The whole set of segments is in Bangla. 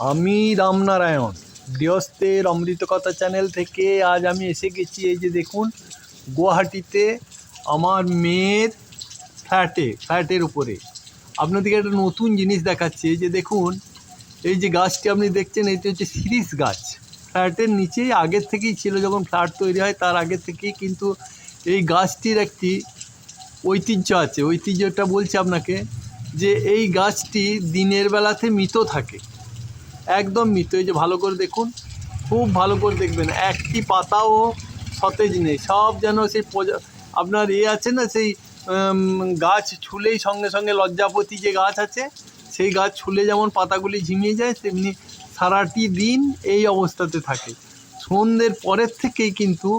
আমি রামনারায়ণ, গৃহস্থের অমৃতকথা চ্যানেল থেকে আজ আমি এসে গেছি। এই যে দেখুন, গুয়াহাটিতে আমার মেয়ের ফ্ল্যাটে, ফ্ল্যাটের উপরে। আপনাদেরকে একটা নতুন জিনিস দেখাচ্ছি। এই যে দেখুন, এই যে গাছটি আপনি দেখছেন, এটি হচ্ছে শিরিষ গাছ। ফ্ল্যাটের নিচেই আগের থেকেই ছিল যখন ফ্ল্যাট তৈরি হয়, তার আগে থেকেই কিন্তু এই গাছটির একটি ঐতিহ্য আছে। ঐতিহ্যটা বলছি আপনাকে যে এই গাছটি দিনের বেলাতে মৃত থাকে। একদম মৃত এই যে ভালো করে দেখুন, খুব ভালো করে দেখবেন। একটি পাতাও সতেজ নেই। সব যেন সেই আপনার এ আছে না, সেই গাছ ছুলেই সঙ্গে সঙ্গে লজ্জাপতি যে গাছ আছে, সেই গাছ ছুলে যেমন পাতাগুলি ঝিমিয়ে যায়, তেমনি সারাটি দিন এই অবস্থাতে থাকে। সন্ধ্যের পরের থেকেই কিন্তু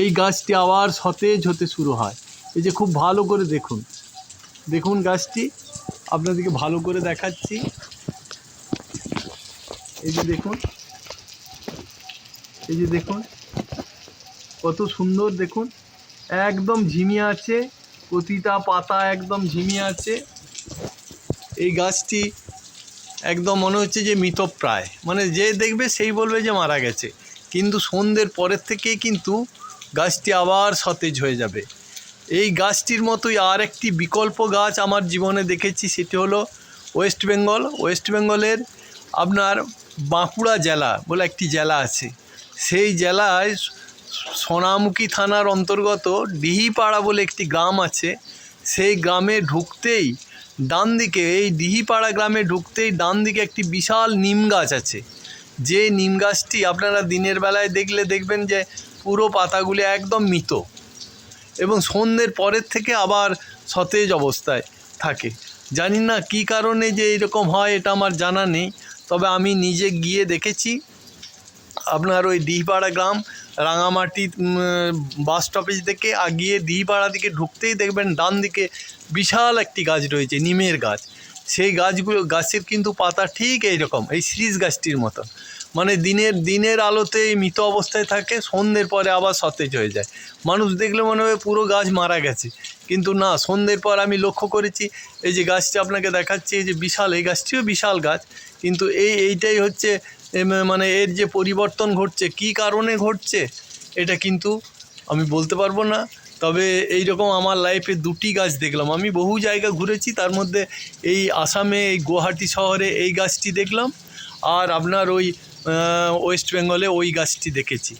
এই গাছটি আবার সতেজ হতে শুরু হয়। এই যে খুব ভালো করে দেখুন। দেখুন গাছটি। আপনাদেরকে ভালো করে দেখাচ্ছি। এই যে দেখুন, এই যে দেখুন, কত সুন্দর দেখুন, একদম ঝিমিয়ে আছে, প্রতিটা পাতা একদম ঝিমিয়ে আছে। এই গাছটি একদম মনে হচ্ছে যে মৃতপ্রায়। মানে যে দেখবে সেই বলবে যে মারা গেছে। কিন্তু সন্ধ্যের পরের থেকেই কিন্তু গাছটি আবার সতেজ হয়ে যাবে। এই গাছটির মতোই আর একটি বিকল্প গাছ আমার জীবনে দেখেছি, সেটি হলো ওয়েস্ট বেঙ্গল। ওয়েস্ট বেঙ্গলের আপনার বাঁকুড়া জেলা বলে একটি জেলা আছে। সেই জেলায় সোনামুখী থানার অন্তর্গত ডিহিপাড়া বলে একটি গ্রাম আছে। সেই গ্রামে ঢুকতেই ডান দিকে, এই ডিহিপাড়া গ্রামে ঢুকতেই ডান দিকে একটি বিশাল নিম গাছ আছে। যে নিম গাছটি আপনারা দিনের বেলায় দেখলে দেখবেন যে পুরো পাতাগুলি একদম মৃত এবং সন্ধ্যের পরের থেকে আবার সতেজ অবস্থায় থাকে। জানি না কী কারণে যে এরকম হয়, এটা আমার জানা নেই। তবে আমি নিজে গিয়ে দেখেছি আপনার ওই ডিহপাড়া গ্রাম, রাঙামাটি বাস স্টপেজ থেকে আগিয়ে ডিহপাড়া দিকে ঢুকতেই দেখবেন ডান দিকে বিশাল একটি গাছ রয়েছে, নিমের গাছ। সেই গাছগুলো, গাছের কিন্তু পাতা ঠিক এই রকম এই সিরিজ গাছটির মতো মানে দিনের দিনের আলোতে মৃত অবস্থায় থাকে, সন্ধ্যের পরে আবার সতেজ হয়ে যায়। মানুষ দেখলে মনে হয় পুরো গাছ মারা গেছে। কিন্তু না, সন্ধ্যের পর আমি লক্ষ্য করেছি, এই যে গাছটি আপনাকে দেখাচ্ছি, এই যে বিশাল, এই গাছটিও বিশাল গাছ, কিন্তু এই, এইটাই হচ্ছে মানে এর যে পরিবর্তন ঘটছে, কী কারণে ঘটছে, এটা কিন্তু আমি বলতে পারব না, তবে এই রকম আমার লাইফে দুটি গাছ দেখলাম। আমি বহু জায়গা ঘুরেছি, তার মধ্যে এই আসামে, এই গুয়াহাটি শহরে এই গাছটি দেখলাম, আর আপনার ওই ওয়েস্ট বেঙ্গলে ওই গাছটি দেখেছি।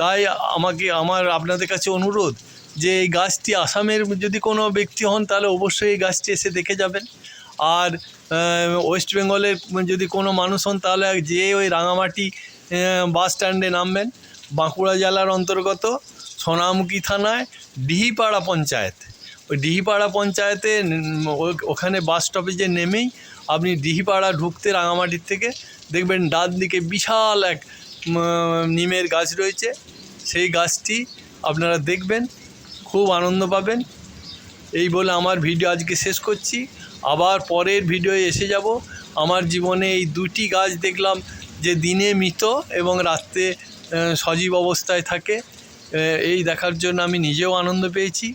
তাই আমাকে, আমার আপনাদের কাছে অনুরোধ যে এই গাছটি আসামের যদি কোনো ব্যক্তি হন, তাহলে অবশ্যই এই গাছটি এসে দেখে যাবেন। আর ওয়েস্ট বেঙ্গলের যদি কোনো মানুষ হন, তাহলে যে ওই রাঙামাটি বাস স্ট্যান্ডে নামবেন। বাঁকুড়া জেলার অন্তর্গত সোনামুখী থানায় ডিহিপাড়া পঞ্চায়েত। ওই ডিহিপাড়া পঞ্চায়েতে ওখানে বাস স্টপেজে নেমেই আপনি ডিহিপাড়া ঢুকতে রাঙামাটির থেকে দেখবেন ডান দিকে বিশাল এক নিমের গাছ রয়েছে। সেই গাছটি আপনারা দেখবেন। খুব আনন্দ পাবেন। এই বলে আমার ভিডিও আজকে শেষ করছি। আবার পরের ভিডিওয়ে এসে যাব। আমার জীবনে এই দুটি গাছ দেখলাম যে দিনে মৃত এবং রাত্রে সজীব অবস্থায় থাকে। এই দেখার জন্য আমি নিজেও আনন্দ পেয়েছি।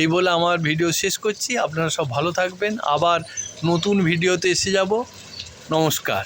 এই বলে আমার ভিডিও শেষ করছি। আপনারা সব ভালো থাকবেন। আবার নতুন ভিডিওতে এসে যাব। নমস্কার।